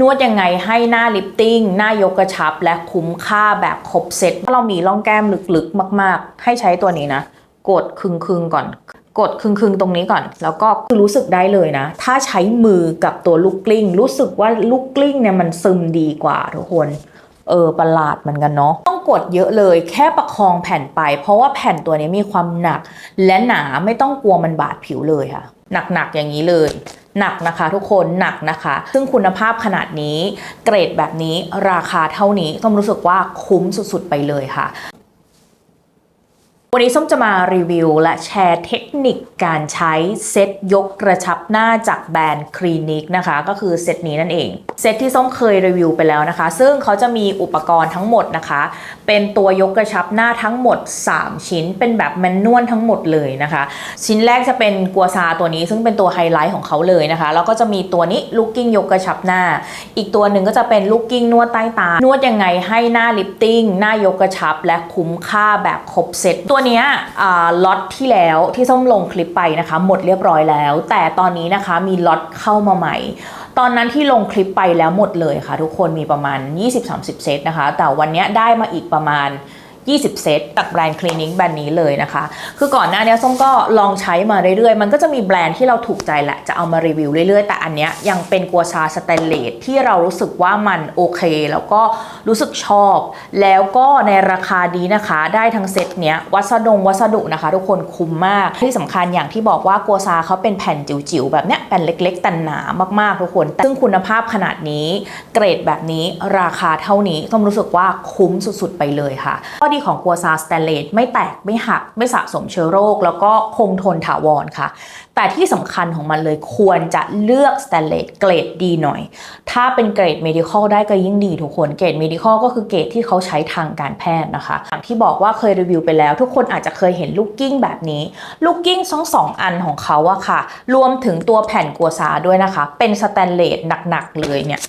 นวดยังไงให้หน้าลิฟติ้ง หน้ายกกระชับและคุ้มค่าแบบครบเซตถ้าเรามีร่องแก้มลึกๆ มากๆ ให้ใช้ตัวนี้นะ กดคึงๆก่อน กดคึงๆตรงนี้ก่อน แล้วก็คือรู้สึกได้เลยนะ ถ้าใช้มือกับตัวลูกกลิ้ง รู้สึกว่าลูกกลิ้งเนี่ยมันซึมดีกว่าทุกคนเออประหลาดเหมือนกันเนาะต้องกดเยอะเลยแค่ประคองแผ่นไป เพราะว่าแผ่นตัวนี้มีความหนัก และหนาไม่ต้องกลัวมันบาดผิวเลยค่ะ หนักๆอย่างนี้เลย หนักนะคะ ทุกคนหนักนะคะ ซึ่งคุณภาพขนาดนี้ เกรดแบบนี้ราคาเท่านี้ต้องรู้สึกว่าคุ้มสุดๆไปเลยค่ะ วันนี้ส้มจะมารีวิวและแชร์เทคนิคการใช้เซตยกกระชับหน้าจากแบรนด์คลินิกนะคะ ก็คือเซตนี้นั่นเอง เซตที่ส้มเคยรีวิวไปแล้วนะคะ ซึ่งเขาจะมีอุปกรณ์ทั้งหมดนะคะ เป็นตัวยกกระชับหน้าทั้งหมด 3 ชิ้น เป็นแบบแมนนวลทั้งหมดเลยนะคะ ชิ้นแรกจะเป็นกัวซาตัวนี้ซึ่งเป็นตัวไฮไลท์ของเขาเลยนะคะ แล้วก็จะมีตัวนี้ลูกกิ้งยกกระชับหน้า อีกตัวหนึ่งก็จะเป็นลูกกิ้งนวดใต้ตานวดยังไงให้หน้าลิฟติ้งหน้ายกกระชับ และคุ้มค่าแบบครบเซตตัวเนี้ล็อตที่แล้วที่ส้มลงคลิปไปนะคะ หมดเรียบร้อยแล้ว แต่ตอนนี้นะคะมีล็อตเข้ามาใหม่ ตอนนั้นที่ลงคลิปไปแล้วหมดเลยค่ะ ทุกคนมีประมาณ 20-30 เซตนะคะ แต่วันนี้ได้มาอีกประมาณ 20 เซตจากแบรนด์คลินิกแบรนด์นี้เลยนะคะ คือก่อนหน้านี้ส้มก็ลองใช้มาเรื่อยๆ มันก็จะมีแบรนด์ที่เราถูกใจแหละ จะเอามารีวิวเรื่อยๆ แต่อันเนี้ยยังเป็นกัวชาสแตนเลสที่เรารู้สึกว่ามันโอเค แล้วก็รู้สึกชอบ แล้วก็ในราคาดีนะคะ ได้ทั้งเซตเนี้ยวัสดงวัสดุนะคะ ทุกคนคุ้มมากที่สำคัญอย่างที่บอกว่ากัวซาเขาเป็นแผ่นจิ๋วๆแบบเนี้ยแผ่นเล็ก ๆ แต่หนามากๆทุกคน ซึ่งคุณภาพขนาดนี้ เกรดแบบนี้ราคาเท่านี้ต้องรู้สึกว่าคุ้มสุดๆไปเลยค่ะข้อดีของกัวซาสแตนเลสไม่แตกไม่หักไม่สะสมเชื้อโรค แล้วก็คงทนถาวรค่ะ แต่ที่สำคัญของมันเลยควรจะเลือกสแตนเลสเกรดดีหน่อย ถ้าเป็นเกรด medical ได้ก็ยิ่งดีทุกคนเกรด medical ก็คือเกรดที่เขาใช้ทางการแพทย์นะคะอย่างที่บอกว่าเคยรีวิวไปแล้ว ทุกคนอาจจะเคยเห็นลูกกิ้งแบบนี้ ลูกกิ้งทั้งสองอันของเขาอะค่ะ รวมถึงตัวแผ่นกัวซาด้วยนะคะ เป็นสแตนเลสหนักๆเลยเนี่ย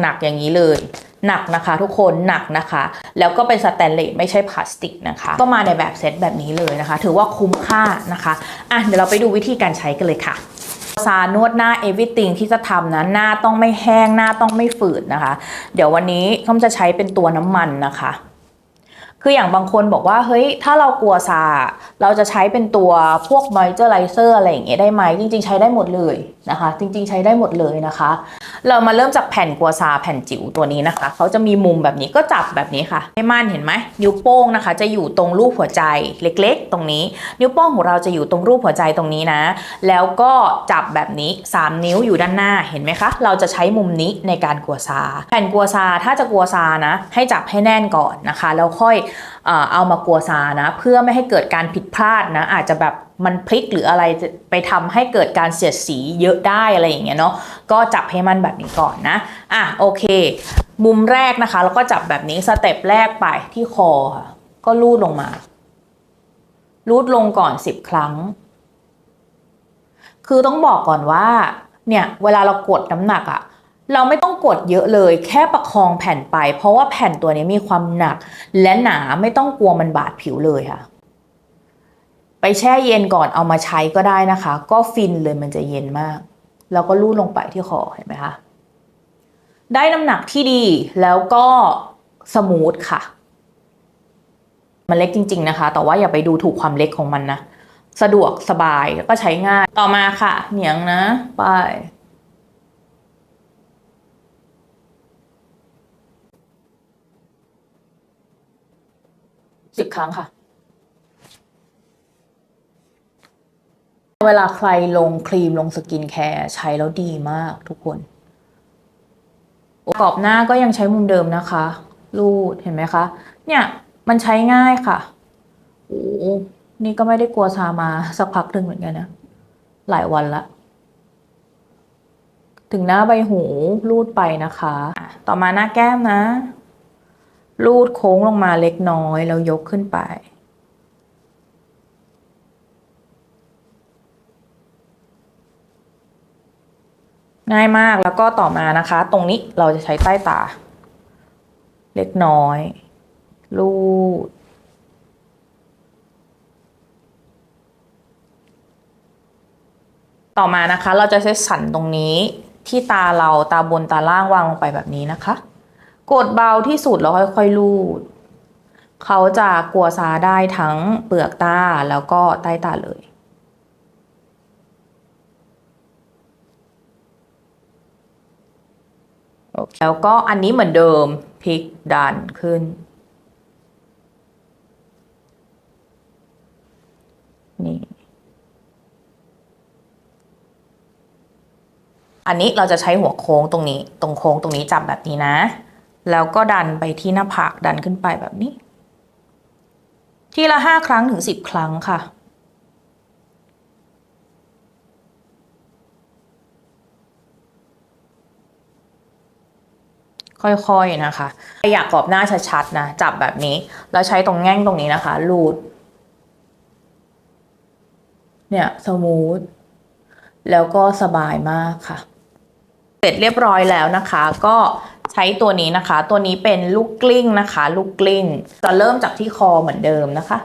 หนักๆอย่างนี้เลย หนักนะคะทุกคนหนักนะคะ แล้วก็เป็นสแตนเลสไม่ใช่พลาสติกนะคะ ก็มาในแบบเซตแบบนี้เลยนะคะ ถือว่าคุ้มค่านะคะอะเดี๋ยวเราไปดูวิธีการใช้กันเลยค่ะซานวดหน้า everything ที่จะทำนะ หน้าต้องไม่แห้งหน้าต้องไม่ฝืดนะคะ เดี๋ยววันนี้ส้มจะใช้เป็นตัวน้ำมันนะคะ คืออย่างบางคนบอกว่าเฮ้ยถ้าเรากลัวซาเราจะใช้เป็นตัวพวก moisturizer อะไรอย่างเงี้ยได้ไหมจริง ๆ ใช้ได้หมดเลยนะคะ จริง ๆ ใช้ได้หมดเลยนะคะ เรามาเริ่มจากแผ่นกัวซาแผ่นจิ๋วตัวนี้นะคะ เขาจะมีมุมแบบนี้ก็จับแบบนี้ค่ะให้มั่นเห็นไหมนิ้วโป้งนะคะ จะอยู่ตรงรูปหัวใจเล็กๆ ตรงนี้ นิ้วโป้งของเราจะอยู่ตรงรูปหัวใจตรงนี้นะ แล้วก็จับแบบนี้ 3 นิ้วอยู่ด้านหน้าเห็นไหมคะ เราจะใช้มุมนี้ในการกัวซา แผ่นกัวซาถ้าจะกัวซานะ ให้จับให้แน่นก่อนนะคะ แล้วค่อย เอามากัวซานะเพื่อไม่ให้เกิดการผิดพลาดนะอาจจะแบบมันพลิกหรืออะไรไปทำให้เกิดการเสียดสีเยอะได้อะไรอย่างเงี้ยเนาะก็จับให้มันแบบนี้ก่อนนะอะโอเค มุมแรกนะคะ แล้วก็จับแบบนี้สเต็ปแรกไปที่คอค่ะก็ลูดลงมา ลูดลงก่อน10ครั้ง คือต้องบอกก่อนว่าเนี่ยเวลาเรากดน้ำหนักอะ เราไม่ต้องกดเยอะเลยแค่ประคองแผ่นไป เพราะว่าแผ่นตัวนี้มีความหนัก และหนาไม่ต้องกลัวมันบาดผิวเลยค่ะ ไปแช่เย็นก่อนเอามาใช้ก็ได้นะคะ ก็ฟินเลยมันจะเย็นมาก แล้วก็ลูดลงไปที่คอเห็นไหมคะได้น้ำหนักที่ดีแล้วก็สมูทค่ะ มันเล็กจริง ๆนะคะ แต่ว่าอย่าไปดูถูกความเล็กของมันนะ สะดวกสบายแล้วก็ใช้ง่ายต่อมาค่ะ เหนียงนะไป สิบครั้งค่ะ เวลาใครลงครีมลงสกินแคร์ใช้แล้วดีมากทุกคนกรอบหน้าก็ยังใช้มุมเดิมนะคะ รูดเห็นไหมคะ เนี่ยมันใช้ง่ายค่ะโอ้นี่ก็ไม่ได้กลัวซามาสักพักหนึ่งเหมือนกันนะ หลายวันละ ถึงหน้าใบหูรูดไปนะคะอะต่อมาหน้าแก้มนะ รูดโค้งลงมาเล็กน้อย แล้วยกขึ้นไป ง่ายมากแล้วก็ต่อมานะคะ ตรงนี้เราจะใช้ใต้ตา เล็กน้อย ลูด ต่อมานะคะ เราจะใช้สันตรงนี้ที่ตาเราตาบนตาล่างวางลงไปแบบนี้นะคะ กดเบาที่สุดแล้วค่อยๆลูด เขาจะกลัวซาได้ทั้งเปลือกตาแล้วก็ใต้ตาเลย แล้วก็อันนี้เหมือนเดิมพลิกดันขึ้น นี่ อันนี้เราจะใช้หัวโค้งตรงนี้ ตรงโค้งตรงนี้จับแบบนี้นะ แล้วก็ดันไปที่หน้าผากดันขึ้นไปแบบนี้ ทีละห้าครั้งถึงสิบครั้งค่ะ ค่อยๆนะคะอยากกรอบหน้าชัดๆนะจับแบบนี้ แล้วใช้ตรงแง่งตรงนี้นะคะ ลูด เนี่ยสมูทแล้วก็สบายมากค่ะ เสร็จเรียบร้อยแล้วนะคะ ก็ ใช้ตัวนี้นะคะ ตัวนี้เป็นลูกกลิ้งนะคะ ลูกกลิ้ง จะเริ่มจากที่คอเหมือนเดิมนะคะ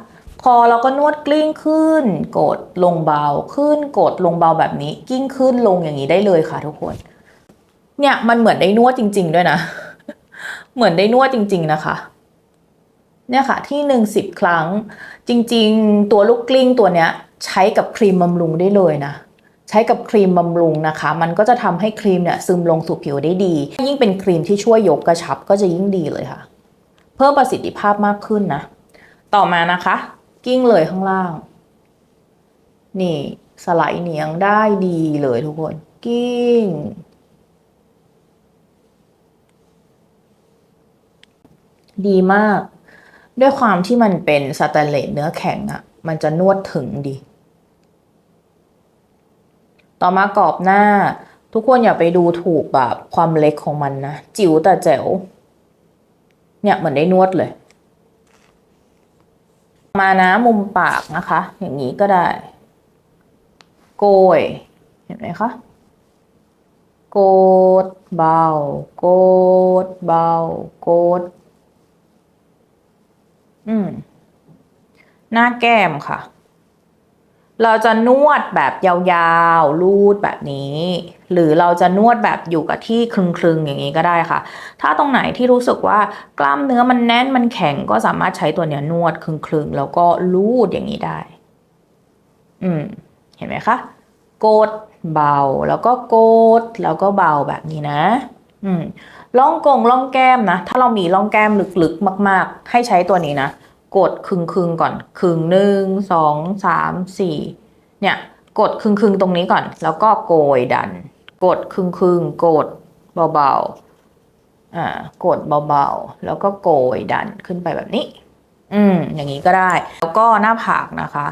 คอเราก็นวดกลิ้งขึ้น กดลงเบาขึ้น กดลงเบาแบบนี้ กิ้งขึ้นลงอย่างนี้ได้เลยค่ะทุกคน เนี่ยมันเหมือนได้นวดจริง ๆ ด้วยนะ เหมือนได้นวดจริง ๆ นะคะเนี่ยค่ะที่หนึ่งสิบครั้ง จริง ๆ ตัวลูกกลิ้งตัวเนี้ย ใช้กับครีมบำรุงได้เลยนะ ใช้กับครีมบำรุงนะคะ มันก็จะทำให้ครีมเนี่ยซึมลงสู่ผิวได้ดี ยิ่งเป็นครีมที่ช่วยยกกระชับก็จะยิ่งดีเลยค่ะ เพิ่มประสิทธิภาพมากขึ้นนะ ต่อมานะคะ กิ้งเลยข้างล่าง นี่สไลด์เนียงได้ดีเลยทุกคน กิ้ง ดีมาก ด้วยความที่มันเป็นสแตนเลสเนื้อแข็งอะ่ะมันจะนวดถึงดี ต่อมากรอบหน้า ทุกคนอย่าไปดูถูกแบบความเล็กของมันนะ จิ๋วแต่แจ๋ว เนี่ยเหมือนได้นวดเลย มานะมุมปากนะคะ อย่างนี้ก็ได้ โกย เห็นไหมคะโกดเบา โกดเบา โกดอืม หน้าแก้มค่ะ เราจะนวดแบบยาวๆ ลูดแบบนี้ หรือเราจะนวดแบบอยู่กับที่คลึงๆ อย่างนี้ก็ได้ค่ะ ถ้าตรงไหนที่รู้สึกว่ากล้ามเนื้อมันแน่นมันแข็งก็สามารถใช้ตัวเนี้ยนวดคลึงๆ แล้วก็ลูดอย่างนี้ได้ อืม เห็นไหมคะ กดเบา แล้วก็กด แล้วก็เบาแบบนี้นะ อืมล่องกงล่องแก้มนะ ถ้าเรามีล่องแก้มลึกๆ มาก ๆ ให้ใช้ตัวนี้นะ กดคึงคึงก่อนคึงหนึ่งสองสามสี่เนี่ยกดคึงคึงตรงนี้ก่อน แล้วก็โกยดัน กดคึงคึงกดเบาๆอ่ากดเบาๆ แล้วก็โกยดันขึ้นไปแบบนี้ อืมอย่างนี้ก็ได้ แล้วก็หน้าผากนะคะ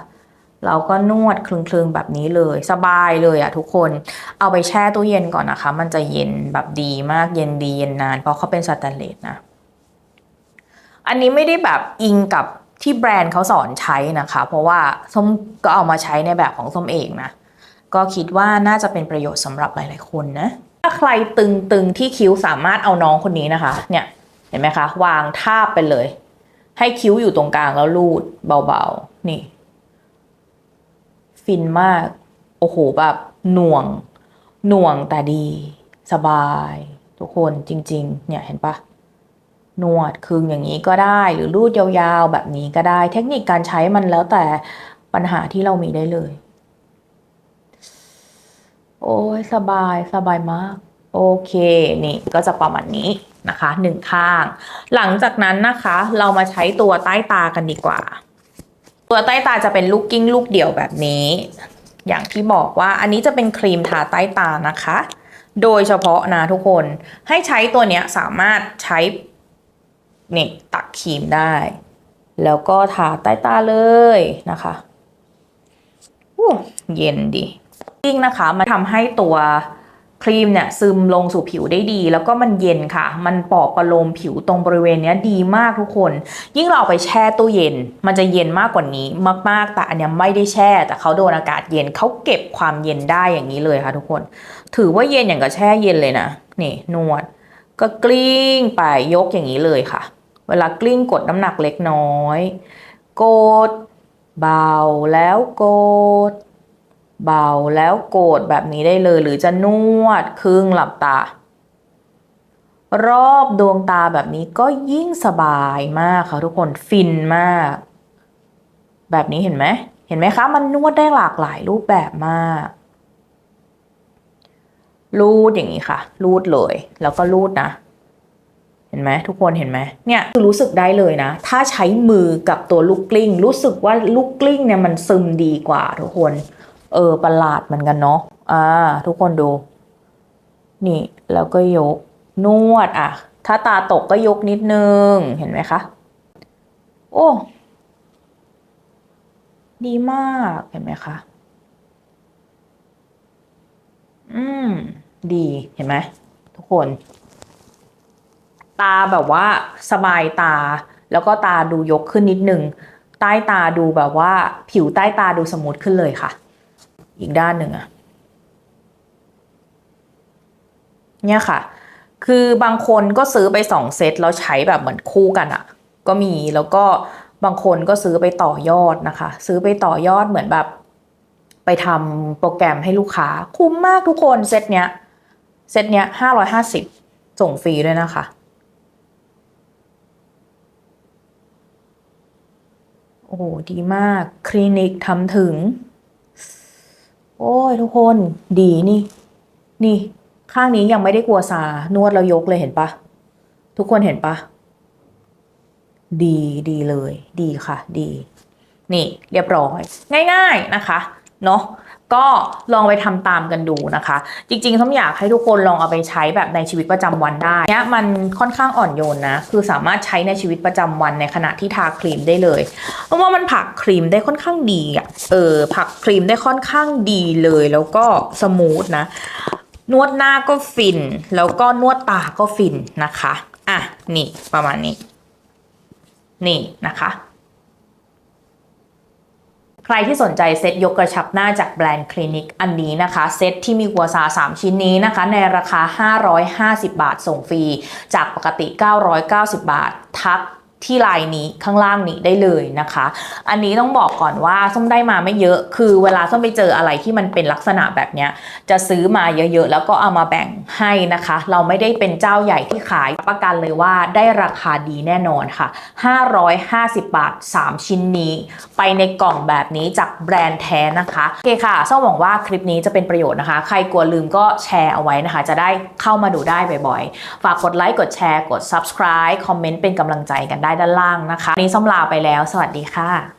เราก็นวดคลึงๆแบบนี้เลย สบายเลยอะทุกคนเอาไปแช่ตู้เย็นก่อนนะคะ มันจะเย็นแบบดีมากเย็นดีเย็นนาน เพราะเขาเป็นสแตนเลสนะ อันนี้ไม่ได้แบบอิงกับที่แบรนด์เขาสอนใช้นะคะ เพราะว่าส้มก็เอามาใช้ในแบบของส้มเองนะ ก็คิดว่าน่าจะเป็นประโยชน์สำหรับหลาย ๆ คนนะ ถ้าใครตึงๆที่คิ้วสามารถเอาน้องคนนี้นะคะ เนี่ยเห็นไหมคะ วางทาบไปเลย ให้คิ้วอยู่ตรงกลางแล้วลูดเบาๆ นี่ ฟินมาก โอ้โหแบบหน่วง หน่วงแต่ดี สบาย ทุกคนจริง ๆ เนี่ยเห็นปะ นวดคึงอย่างนี้ก็ได้ หรือรูดยาวๆ แบบนี้ก็ได้ เทคนิคการใช้มันแล้วแต่ปัญหาที่เรามีได้เลย โอ้ยสบายสบายมาก โอเค นี่ก็จะประมาณนี้นะคะหนึ่งข้าง หลังจากนั้นนะคะ เรามาใช้ตัวใต้ตากันดีกว่า ตัวใต้ตาจะเป็นลูกกิ้งลูกเดี่ยวแบบนี้ อย่างที่บอกว่าอันนี้จะเป็นครีมทาใต้ตานะคะ โดยเฉพาะนะทุกคนให้ใช้ตัวเนี้ยสามารถใช้ นี่ยตักครีมได้ แล้วก็ทาใต้ตาเลยนะคะอู้เย็นดียิ่งนะคะ มันทำให้ตัวครีมเนี่ยซึมลงสู่ผิวได้ดี แล้วก็มันเย็นค่ะ มันปอบประโลมผิวตรงบริเวณเนี้ยดีมากทุกคน ยิ่งเราเอาไปแช่ตู้เย็น มันจะเย็นมากกว่านี้มากๆ แต่อันเนี้ยไม่ได้แช่ แต่เขาโดนอากาศเย็นเขาเก็บความเย็นได้อย่างนี้เลยค่ะทุกคน ถือว่าเย็นอย่างกับแช่เย็นเลยนะ นี่นวด ก็กลิ้งไปยกอย่างนี้เลยค่ะ เวลากลิ้งกดน้ำหนักเล็กน้อย กด เบาแล้วกด เบาแล้วกดแบบนี้ได้เลย หรือจะนวดครึ่งหลับตา รอบดวงตาแบบนี้ก็ยิ่งสบายมากค่ะทุกคนฟินมาก แบบนี้เห็นไหมเห็นไหมคะ มันนวดได้หลากหลายรูปแบบมากรูดอย่างนี้ค่ะ รูดเลย แล้วก็รูดนะ เห็นไหมทุกคนเห็นไหมเนี่ยคือรู้สึกได้เลยนะ ถ้าใช้มือกับตัวลูกกลิ้ง รู้สึกว่าลูกกลิ้งเนี่ยมันซึมดีกว่าทุกคน เออประหลาดเหมือนกันเนาะอ่า ทุกคนดู นี่ แล้วก็ยกนวดอะ ถ้าตาตกก็ยกนิดนึง เห็นไหมคะ โอ้ ดีมากเห็นไหมคะ อืม ดีเห็นไหมทุกคน ตาแบบว่าสบายตา แล้วก็ตาดูยกขึ้นนิดนึง ใต้ตาดูแบบว่า ผิวใต้ตาดูสมูทขึ้นเลยค่ะ อีกด้านหนึ่งอะเนี่ยค่ะ คือบางคนก็ซื้อไปสองเซตแล้วใช้แบบเหมือนคู่กันอะก็มีแล้วก็บางคนก็ซื้อไปต่อยอดนะคะ ซื้อไปต่อยอดเหมือนแบบ ไปทำโปรแกรมให้ลูกค้า คุ้มมากทุกคนเซตเนี้ยเซตเนี้ยห้าร้อยห้าสิบส่งฟรีด้วยนะคะ โอ้โห ดีมาก คลินิกทำถึง โอ้ย ทุกคนดีนี่ นี่ ข้างนี้ยังไม่ได้กลัวซานวดแล้วยกเลยเห็นปะ ทุกคนเห็นปะ ดีดีเลย ดีค่ะ ดี นี่ เรียบร้อย ง่าย ๆนะคะ เนาะ ก็ลองไปทำตามกันดูนะคะ จริงๆส้มอยากให้ทุกคนลองเอาไปใช้แบบในชีวิตประจำวันได้เนี้ยมันค่อนข้างอ่อนโยนนะ คือสามารถใช้ในชีวิตประจำวันในขณะที่ทาครีมได้เลย เพราะว่ามันผักครีมได้ค่อนข้างดีอะเออผักครีมได้ค่อนข้างดีเลยแล้วก็สมูทนะ นวดหน้าก็ฟิน แล้วก็นวดตาก็ฟินนะคะ อะนี่ประมาณนี้ นี่นะคะ ใครที่สนใจเซ็ตยกกระชับหน้าจากแบรนด์คลินิกอันนี้นะคะ เซ็ตที่มีกัวซา 3 ชิ้นนี้นะคะ ในราคา 550 บาทส่งฟรี จากปกติ 990 บาท ทัก ที่ไลน์นี้ข้างล่างนี้ได้เลยนะคะ อันนี้ต้องบอกก่อนว่าส้มได้มาไม่เยอะ คือเวลาส้มไปเจออะไรที่มันเป็นลักษณะแบบเนี้ยจะซื้อมาเยอะๆ แล้วก็เอามาแบ่งให้นะคะ เราไม่ได้เป็นเจ้าใหญ่ที่ขายประกันเลยว่าได้ราคาดีแน่นอนค่ะ 550 บาท 3 ชิ้นนี้ ไปในกล่องแบบนี้จากแบรนด์แท้นะคะโอเคค่ะส้มหวังว่าคลิปนี้จะเป็นประโยชน์นะคะ ใครกลัวลืมก็แชร์เอาไว้นะคะ จะได้เข้ามาดูได้บ่อยๆ ฝากกดไลค์กดแชร์กด subscribe คอมเมนต์เป็นกำลังใจกันได้ด้านล่างนะคะนนี้ส้มลาไปแล้ว สวัสดีค่ะ